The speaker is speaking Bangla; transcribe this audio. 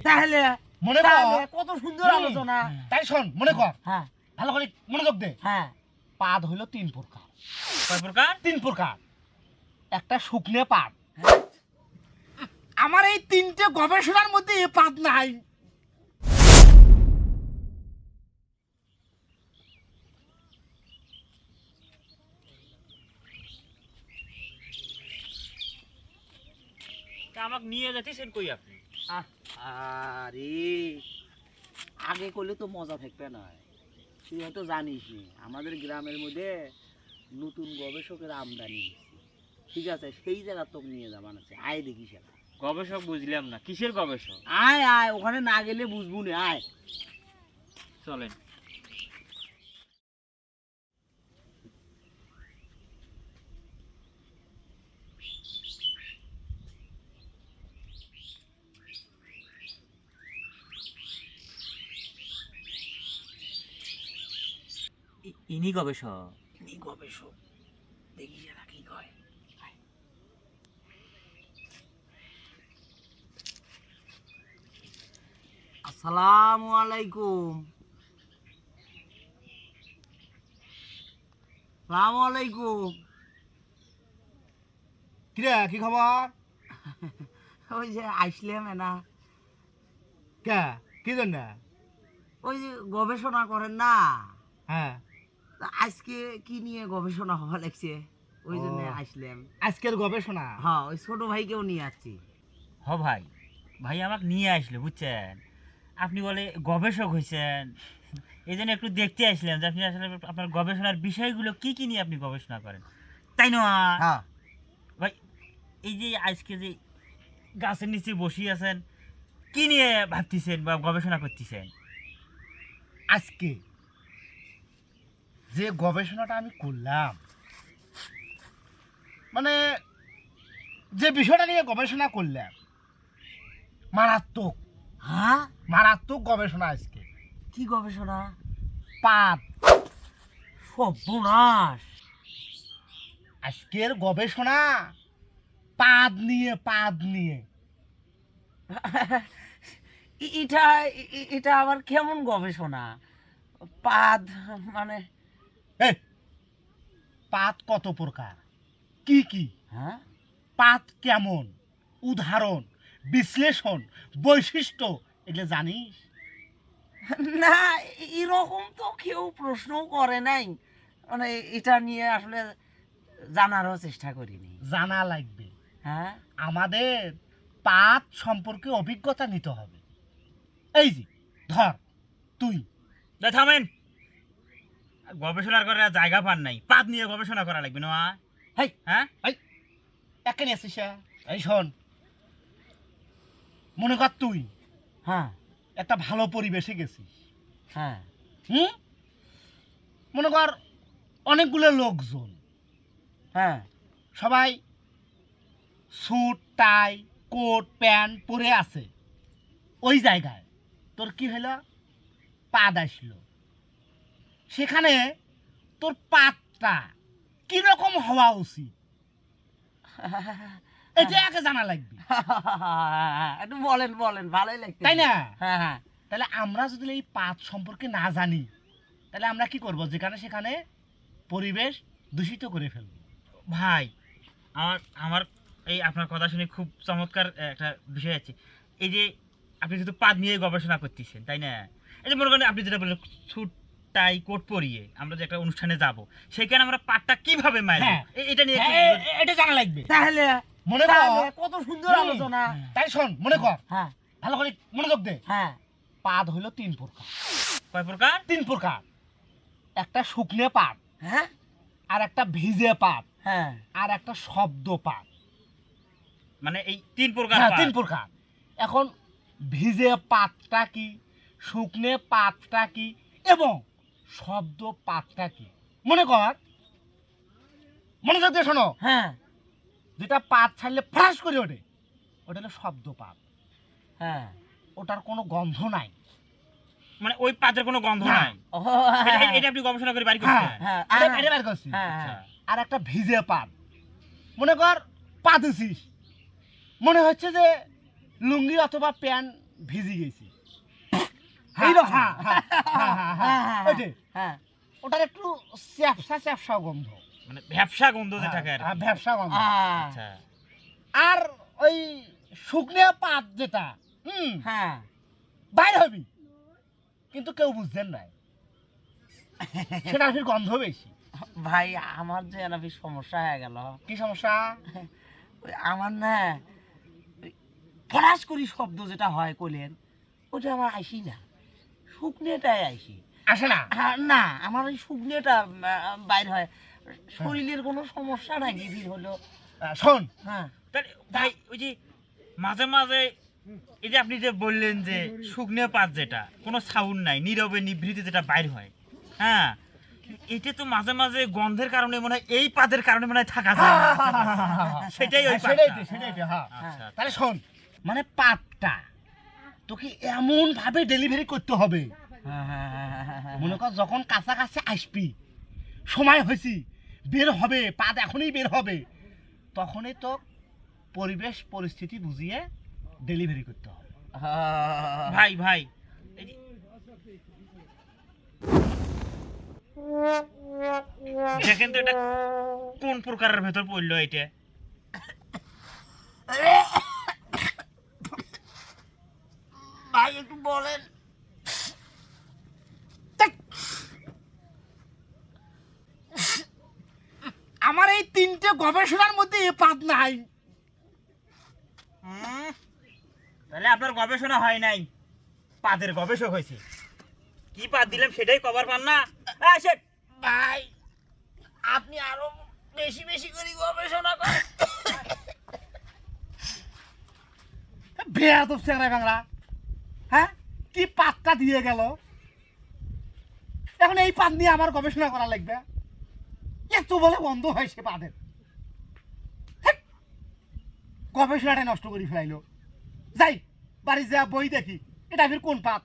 তাহলে মনে কর। কত সুন্দর আলোচনা। তাই শোন মনে কর। হ্যাঁ। ভালো করে মনোযোগ দে। হ্যাঁ। পাদ হইল তিন প্রকার। কয় প্রকার? তিন প্রকার। একটা শুকনে পাদ। আমার এই তিনটে গবেষণার মধ্যে এ পাদ নাই। আমাকে নিয়ে যাচ্ছেন কই আপনি? আহ, আরে আগে করলে তো মজা থাকবে না। তুই হয়তো জানিস নি আমাদের গ্রামের মধ্যে নতুন গবেষকের আমদানি। ঠিক আছে সেই জায়গা তোকে নিয়ে যাবান আছে আয় দেখি সেটা। গবেষক বুঝলাম না কিসের গবেষক? আয় আয় ওখানে না গেলে বুঝব না আয়। চলেন। ইনি গবেষক। ইনি গবেষক। দেখি সেটা কি কয় আসসালামু আলাইকুম। সালামু আলাইকুম। কিরে কি খবর? ওই যে আসলাম না কে? কি জন্য? ওই যে গবেষণা করেন না? হ্যাঁ। আজকে কি নিয়ে গবেষণা হওয়া লাগছে? ওই জন্য। আসলাম। আজকের গবেষণা? হ্যাঁ ওই ছোট ভাইকেও নিয়ে আসছি। হ ভাই। ভাই আমাকে নিয়ে আসলো বুঝছেন? আপনি বলে গবেষক হয়েছেন এই জন্য একটু দেখতে আসলাম যে আপনি আসলে আপনার গবেষণার বিষয়গুলো কি কি নিয়ে আপনি গবেষণা করেন। তাই না? হ্যাঁ। ভাই এই যে আজকে যে গাছের নিচে বসে আছেন কি নিয়ে ভাবতেছেন বা গবেষণা করতেছেন? আজকে? যে গবেষণাটা আমি করলাম মানে যে বিষয়টা নিয়ে গবেষণা করলাম মারাত্মক। হ্যাঁ? মারাত্মক গবেষণা আজকে। কি গবেষণা? পাদ সর্বনাশ। আজকের গবেষণা পাদ নিয়ে পাদ নিয়ে। এটা এটা আবার কেমন গবেষণা? পাদ মানে পাদ কত প্রকার? কি কি? হ্যাঁ? পাত কেমন? উদাহরণ বিশ্লেষণ বৈশিষ্ট্য এগুলো জানিস? না এরকম তো কেউ প্রশ্ন করে নাই। মানে এটা নিয়ে আসলে জানারও চেষ্টা করিনি। জানা লাগবে। হ্যাঁ? আমাদের পাত সম্পর্কে অভিজ্ঞতা নিতে হবে। এই যে ধর তুই। দে থামেন। গবেষণা করার জায়গা পান নাই। পাত নিয়ে গবেষণা করা লাগবে না হ্যাঁ? আসিস হ্যাঁ? এই শোন, মনে কর তুই হ্যাঁ একটা ভালো পরিবেশে গেছিস হ্যাঁ হুম? মনে কর অনেকগুলো লোকজন হ্যাঁ সবাই স্যুট, টাই, কোট, প্যান্ট পরে আছে। ওই জায়গায় তোর কি হলো পাদ আসলো সেখানে তোর পাতটা কীরকম হওয়া উচিত? এটা আগে জানা লাগবে। একটু বলেন বলেন ভালোই লাগছে তাই না? হ্যাঁ হ্যাঁ। তাহলে আমরা যদি এই পাত সম্পর্কে না জানি তাহলে আমরা কি করব? যেখানে সেখানে পরিবেশ দূষিত করে ফেলব। ভাই আমার আমার এই আপনার কথা শুনে খুব চমৎকার একটা বিষয় আছে। এই যে আপনি যেহেতু পাদ নিয়ে গবেষণা করতেছেন তাই না? এই যে মনে করেন আপনি যেটা বললেন স্যুট টাই কোট পরিয়ে আমরা যে একটা অনুষ্ঠানে যাব সেখানে আমরা পাটটা কীভাবে মারব? হ্যাঁ। এটা নিয়ে হ্যাঁ, এটা জানা লাগবে। তাহলে মনে কর। কত সুন্দর আলোচনা। তাই শোন মনে কর। হ্যাঁ। ভালো করে মনোযোগ দে। হ্যাঁ। পাদ হইল তিন প্রকার। কয় প্রকার? তিন প্রকার। একটা শুকনে পাত হ্যাঁ। আর একটা ভিজে পাত হ্যাঁ। আর একটা শব্দ পাত মানে এই তিন প্রকার হ্যাঁ। তিন প্রকার। এখন ভিজে পাতটা কি শুকনে পাতটা কি এবং শব্দ পাতটা কি? মনে কর। মনোযোগ দিয়ে শোনো? হ্যাঁ। যেটা পাত ছাড়লে ফ্রাস করে ওঠে ওটা হলো শব্দ পাত। হ্যাঁ। ওটার কোনো গন্ধ নাই। মানে ওই পাতের কোনো গন্ধ নাই? এটা- হ্যাঁ এটা আপনি গবেষণা করে বাড়ি হ্যাঁ। করছেন হ্যাঁ। এটা- এটা বের করছি। হ্যাঁ। আচ্ছা। হ্যাঁ আর একটা ভিজে পাত। মনে কর পাতেছিস মনে হচ্ছে যে লুঙ্গি অথবা প্যান্ট ভিজি গেছি? হ্যাঁ, হ্যাঁ, হ্যাঁ, হ্যাঁ, ওটার একটু চ্যাপসা চ্যাপসা গন্ধ। মানে ব্যবসা গন্ধ যেটাকে আর। ব্যবসা গন্ধ। আচ্ছা। আর ওই শুকনো পাত যেটা হুম হ্যাঁ। বাইরে হবি। কিন্তু কেউ বুঝছেন নাই সেটা গন্ধ বেশি। ভাই আমার যে এনাফি সমস্যা হয়ে গেল। কি সমস্যা? ওই আমার না ফরাস করি শব্দ যেটা হয় কইলেন ওটা আমার আইসি না। শুকনেটাই আইসি আসে না হ্যাঁ, না আমার ওই শুকনেটা বাইর হয় শরীরের কোনো সমস্যা নাকি ভিড় হলো শোন হ্যাঁ ভাই ওই যে মাঝে মাঝে এই যে আপনি যে বললেন যে শুকনো পাত যেটা কোনো সাউন্ড নাই নীরবে নিভৃতে যেটা বাইর হয় হ্যাঁ এটা তো মাঝে মাঝে গন্ধের কারণে মনে হয় এই পাতের কারণে মনে হয় থাকা যায় সেটাই ওই হ্যাঁ, সেটাই সেটাই হ্যাঁ আচ্ছা তাহলে শোন মানে পাতটা তোকে এমন ভাবে ডেলিভারি করতে হবে হ্যাঁ, হ্যাঁ, হ্যাঁ। মনে কর যখন কাছাকাছি আসবি সময় হয়েছি বের হবে পাত এখনই বের হবে তখনই তো পরিবেশ পরিস্থিতি বুঝিয়ে ডেলিভারি করতে হবে। ভাই ভাই দেখেন তো এটা কোন প্রকারের ভেতর পড়ল এটা ভাই একটু বলেন আমার এই তিনটে গবেষণার মধ্যে এ পাত নাই। তাহলে আপনার গবেষণা হয় নাই। পাদের গবেষক হয়েছে। কি পাদ দিলাম সেটাই কভার পান না? ভাই আপনি আরও বেশি বেশি করে গবেষণা করেন। বেয়াদব চেংরা বাংলা। হ্যাঁ? কি পাতটা দিয়ে গেল? এখন এই পাত নিয়ে আমার গবেষণা করা লাগবে। একটু বলে বন্ধ হয় সে পাদের গবেষণাটা নষ্ট করে ফেলাইলো। যাই বাড়ি যা বই দেখি, এটা ফির কোন পাত?